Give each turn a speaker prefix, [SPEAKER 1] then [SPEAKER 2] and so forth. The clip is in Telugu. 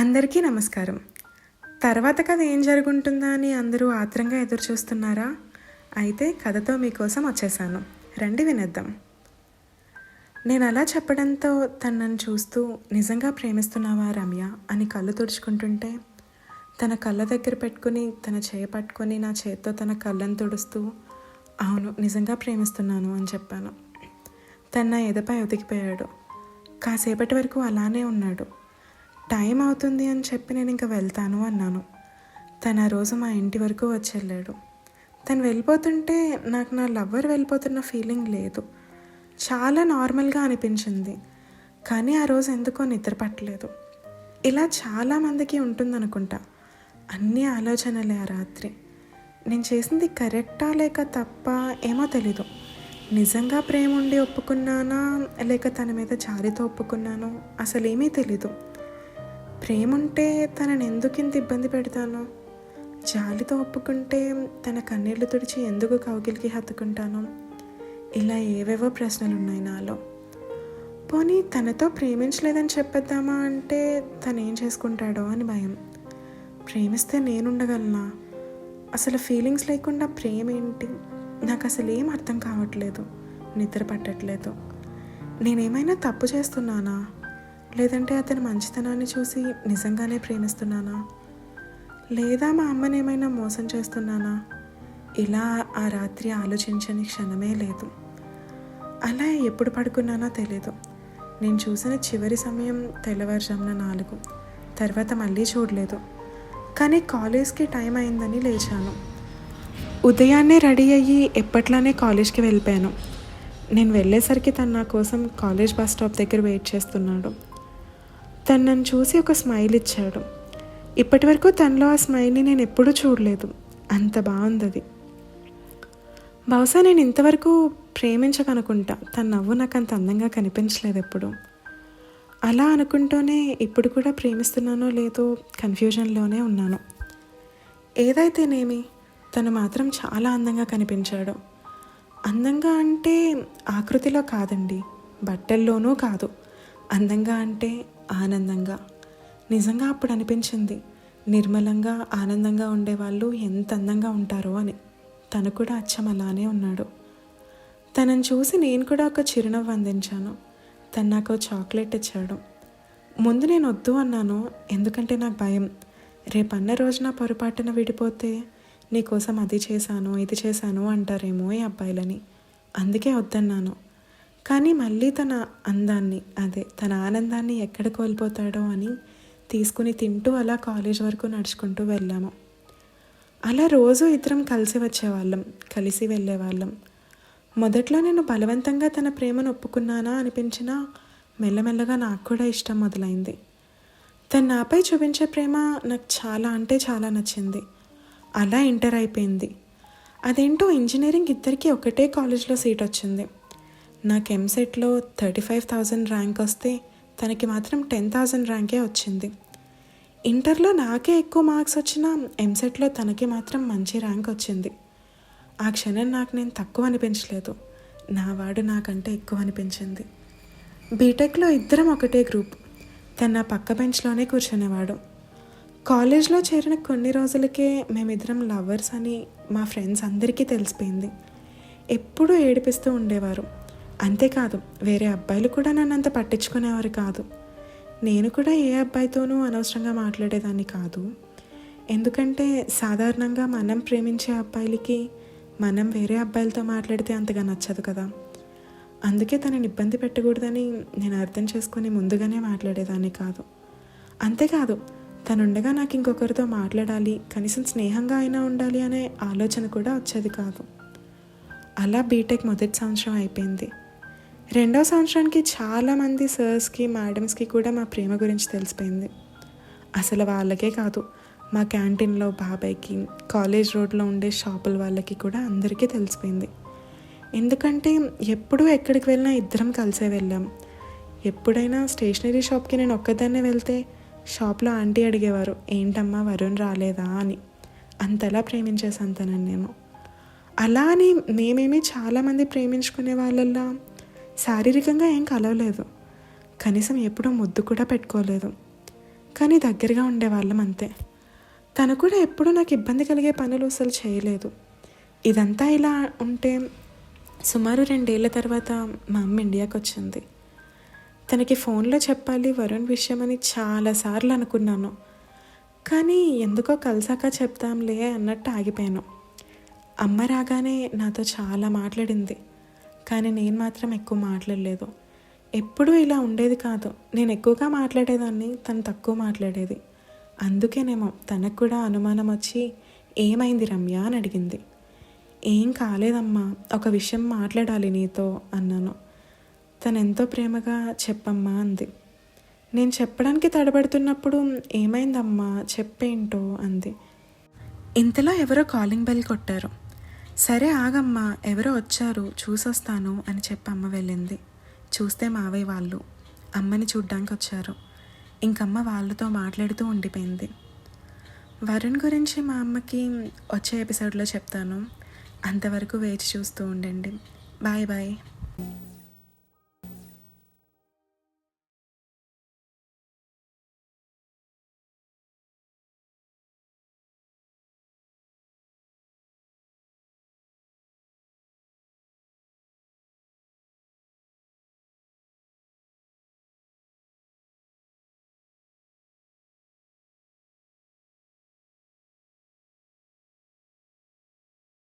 [SPEAKER 1] అందరికీ నమస్కారం. తర్వాత కథ ఏం జరుగుంటుందా అని అందరూ ఆత్రంగా ఎదురు చూస్తున్నారా అయితే కథతో మీకోసం వచ్చేసాను. రండి వినేద్దాం. నేను అలా చెప్పడంతో తను నన్ను చూస్తూ నిజంగా ప్రేమిస్తున్నావా రమ్య? అని కళ్ళు తుడుచుకుంటుంటే తన కళ్ళ దగ్గర పెట్టుకుని తన చేయ పట్టుకొని నా చేత్తో తన కళ్ళను తుడుస్తూ అవును నిజంగా ప్రేమిస్తున్నాను అని చెప్పాను. తన నా ఎదపై ఒదిగిపోయాడు. కాసేపటి వరకు అలానే ఉన్నాడు. టైం అవుతుంది అని చెప్పి నేను ఇంకా వెళ్తాను అన్నాను. తను ఆ రోజు మా ఇంటి వరకు వచ్చి వెళ్ళాడు. తను వెళ్ళిపోతుంటే నాకు నా లవ్వర్ వెళ్ళిపోతున్న ఫీలింగ్ లేదు. చాలా నార్మల్గా అనిపించింది. కానీ ఆ రోజు ఎందుకో నిద్ర పట్టలేదు. ఇలా చాలామందికి ఉంటుందనుకుంటా. అన్ని ఆలోచనలే ఆ రాత్రి. నేను చేసింది కరెక్టా లేక తప్ప ఏమో తెలీదు. నిజంగా ప్రేమ ఉండి ఒప్పుకున్నానా లేక తన మీద జారితో ఒప్పుకున్నానో అసలేమీ తెలీదు. ప్రేముంటే తనని ఎందుకు ఇంత ఇబ్బంది పెడతాను? జాలితో ఒప్పుకుంటే తన కన్నీళ్ళు తుడిచి ఎందుకు కౌగిలికి హత్తుకుంటాను? ఇలా ఏవేవో ప్రశ్నలు ఉన్నాయి నాలో. పోనీ తనతో ప్రేమించలేదని చెప్పేద్దామా అంటే తనేం చేసుకుంటాడో అని భయం. ప్రేమిస్తే నేనుండగలనా? అసలు ఫీలింగ్స్ లేకుండా ప్రేమ ఏంటి నాకు అసలు ఏం అర్థం కావట్లేదు. నిద్ర పట్టట్లేదు. నేనేమైనా తప్పు చేస్తున్నానా? లేదంటే అతని మంచితనాన్ని చూసి నిజంగానే ప్రేమిస్తున్నానా? లేదా మా అమ్మని ఏమైనా మోసం చేస్తున్నానా? ఇలా ఆ రాత్రి ఆలోచించని క్షణమే లేదు. అలా ఎప్పుడు పడుకున్నానో తెలియదు నేను చూసిన చివరి సమయం తెల్లవారుజామున నాలుగు. తర్వాత మళ్ళీ చూడలేదు. కానీ కాలేజ్కి టైం అయిందని లేచాను. ఉదయాన్నే రెడీ అయ్యి ఎప్పట్లానే కాలేజ్కి వెళ్ళిపోయాను. నేను వెళ్ళేసరికి తను నా కోసం కాలేజ్ బస్ స్టాప్ దగ్గర వెయిట్ చేస్తున్నాడు. తను నన్ను చూసి ఒక స్మైల్ ఇచ్చాడు. ఇప్పటి వరకు తనలో ఆ స్మైల్ని నేను ఎప్పుడూ చూడలేదు. అంత బాగుంది అది బహుశా నేను ఇంతవరకు ప్రేమించకనుకుంటా. తన నవ్వు నాకు అంత అందంగా కనిపించలేదు ఎప్పుడు. అలా అనుకుంటూనే ఇప్పుడు కూడా ప్రేమిస్తున్నానో లేదో కన్ఫ్యూజన్లోనే ఉన్నాను. ఏదైతేనేమి తను మాత్రం చాలా అందంగా కనిపించాడు. అందంగా అంటే ఆకృతిలో కాదండి బట్టల్లోనూ కాదు. అందంగా అంటే ఆనందంగా. నిజంగా అప్పుడు అనిపించింది నిర్మలంగా ఆనందంగా ఉండేవాళ్ళు ఎంత అందంగా ఉంటారో అని. తను కూడా అచ్చం అలానే ఉన్నాడు. తనని చూసి నేను కూడా ఒక చిరునవ్వు అందించాను. తను నాకు చాక్లెట్ ఇచ్చాడు. ముందు నేను వద్దు అన్నాను ఎందుకంటే నాకు భయం. రేపన్న రోజున పొరపాటున విడిపోతే నీకోసం అది చేశాను ఇది చేశాను అంటారేమో ఈ అబ్బాయిలని. అందుకే వద్దన్నాను. కానీ మళ్ళీ తన అందాన్ని అదే తన ఆనందాన్ని ఎక్కడ కోల్పోతాడో అని తీసుకుని తింటూ అలా కాలేజ్ వరకు నడుచుకుంటూ వెళ్ళాము. అలా రోజు ఇద్దరం కలిసి వచ్చేవాళ్ళం కలిసి వెళ్ళేవాళ్ళం. మొదట్లో నేను బలవంతంగా తన ప్రేమను ఒప్పుకున్నానా అనిపించినా మెల్లమెల్లగా నాకు కూడా ఇష్టం మొదలైంది. తను నాపై చూపించే ప్రేమ నాకు చాలా అంటే చాలా నచ్చింది. అలా ఇంటర్ అయిపోయింది. అదేంటో ఇంజనీరింగ్ ఇద్దరికీ ఒకటే కాలేజ్లో సీట్ వచ్చింది నాకు ఎంసెట్లో థర్టీ ఫైవ్ థౌజండ్ ర్యాంక్ వస్తే తనకి మాత్రం టెన్ థౌజండ్ ర్యాంకే వచ్చింది. ఇంటర్లో నాకే ఎక్కువ మార్క్స్ వచ్చినా ఎంసెట్లో తనకి మాత్రం మంచి ర్యాంక్ వచ్చింది. ఆ క్షణం నాకు నేను తక్కువ అనిపించలేదు. నా వాడు నాకంటే ఎక్కువ అనిపించింది. బీటెక్లో ఇద్దరం ఒకటే గ్రూప్ తన నా పక్క బెంచ్లోనే కూర్చునేవాడు. కాలేజ్లో చేరిన కొన్ని రోజులకే మేమిద్దరం లవర్స్ అని మా ఫ్రెండ్స్ అందరికీ తెలిసిపోయింది. ఎప్పుడూ ఏడిపిస్తూ ఉండేవారు. అంతేకాదు వేరే అబ్బాయిలు కూడా నన్ను అంత పట్టించుకునేవారు కాదు. నేను కూడా ఏ అబ్బాయితోనూ అనవసరంగా మాట్లాడేదాన్ని కాదు. ఎందుకంటే సాధారణంగా మనం ప్రేమించే అబ్బాయిలకి మనం వేరే అబ్బాయిలతో మాట్లాడితే అంతగా నచ్చదు కదా. అందుకే తనని ఇబ్బంది పెట్టకూడదని నేను అర్థం చేసుకుని ముందుగానే మాట్లాడేదాన్ని కాదు. అంతేకాదు తనుండగా నాకు ఇంకొకరితో మాట్లాడాలి కనీసం స్నేహంగా అయినా ఉండాలి అనే ఆలోచన కూడా వచ్చేది కాదు. అలా బీటెక్ మొదటి సంవత్సరం అయిపోయింది. రెండో సంవత్సరానికి చాలామంది సర్స్కి మేడమ్స్కి కూడా మా ప్రేమ గురించి తెలిసిపోయింది. అసలు వాళ్ళకే కాదు మా క్యాంటీన్లో బాబాయ్కి కాలేజ్ రోడ్లో ఉండే షాపుల వాళ్ళకి కూడా అందరికీ తెలిసిపోయింది. ఎందుకంటే ఎప్పుడూ ఎక్కడికి వెళ్ళినా ఇద్దరం కలిసే వెళ్ళాం. ఎప్పుడైనా స్టేషనరీ షాప్కి నేను ఒక్కదాన్నే వెళ్తే షాప్లో ఆంటీ అడిగేవారు ఏంటమ్మా వరుణ్ రాలేదా? అని. అంతలా ప్రేమించేసాను తనని నేను అలా అని మేమేమి చాలామంది ప్రేమించుకునే వాళ్ళల్లా శారీరకంగా ఏం కలవలేదు. కనీసం ఎప్పుడూ ముద్దు కూడా పెట్టుకోలేదు. కానీ దగ్గరగా ఉండేవాళ్ళం అంతే. తను కూడా ఎప్పుడూ నాకు ఇబ్బంది కలిగే పనులు అసలు చేయలేదు. ఇదంతా ఇలా ఉంటే సుమారు రెండేళ్ళ తర్వాత మా అమ్మ ఇండియాకి వచ్చింది. తనకి ఫోన్లో చెప్పాలి వరుణ్ విషయం అని చాలాసార్లు అనుకున్నాను. కానీ ఎందుకో కలిసాక చెప్తాంలే అన్నట్టు ఆగిపోయాను. అమ్మ రాగానే నాతో చాలా మాట్లాడింది. కానీ నేను మాత్రం ఎక్కువ మాట్లాడలేదు. ఎప్పుడూ ఇలా ఉండేది కాదు. నేను ఎక్కువగా మాట్లాడేదాన్ని తను తక్కువ మాట్లాడేది. అందుకేనేమో తనకు కూడా అనుమానం వచ్చి ఏమైంది రమ్య? అని అడిగింది. ఏం కాలేదమ్మా ఒక విషయం మాట్లాడాలి నీతో అన్నాను. తను ఎంతో ప్రేమగా చెప్పమ్మా అంది. నేను చెప్పడానికి తడబడుతున్నప్పుడు ఏమైందమ్మా చెప్పేంటో అంది. ఇంతలో ఎవరో కాలింగ్ బెల్ కొట్టారు. సరే ఆగమ్మా ఎవరో వచ్చారు చూసొస్తాను అని చెప్పి అమ్మ వెళ్ళింది. చూస్తే మావయ్య వాళ్ళు అమ్మని చూడ్డానికి వచ్చారు ఇంకమ్మ వాళ్ళతో మాట్లాడుతూ ఉండిపోయింది. వరుణ్ గురించి మా అమ్మకి వచ్చే ఎపిసోడ్లో చెప్తాను. అంతవరకు వేచి చూస్తూ ఉండండి. Bye bye.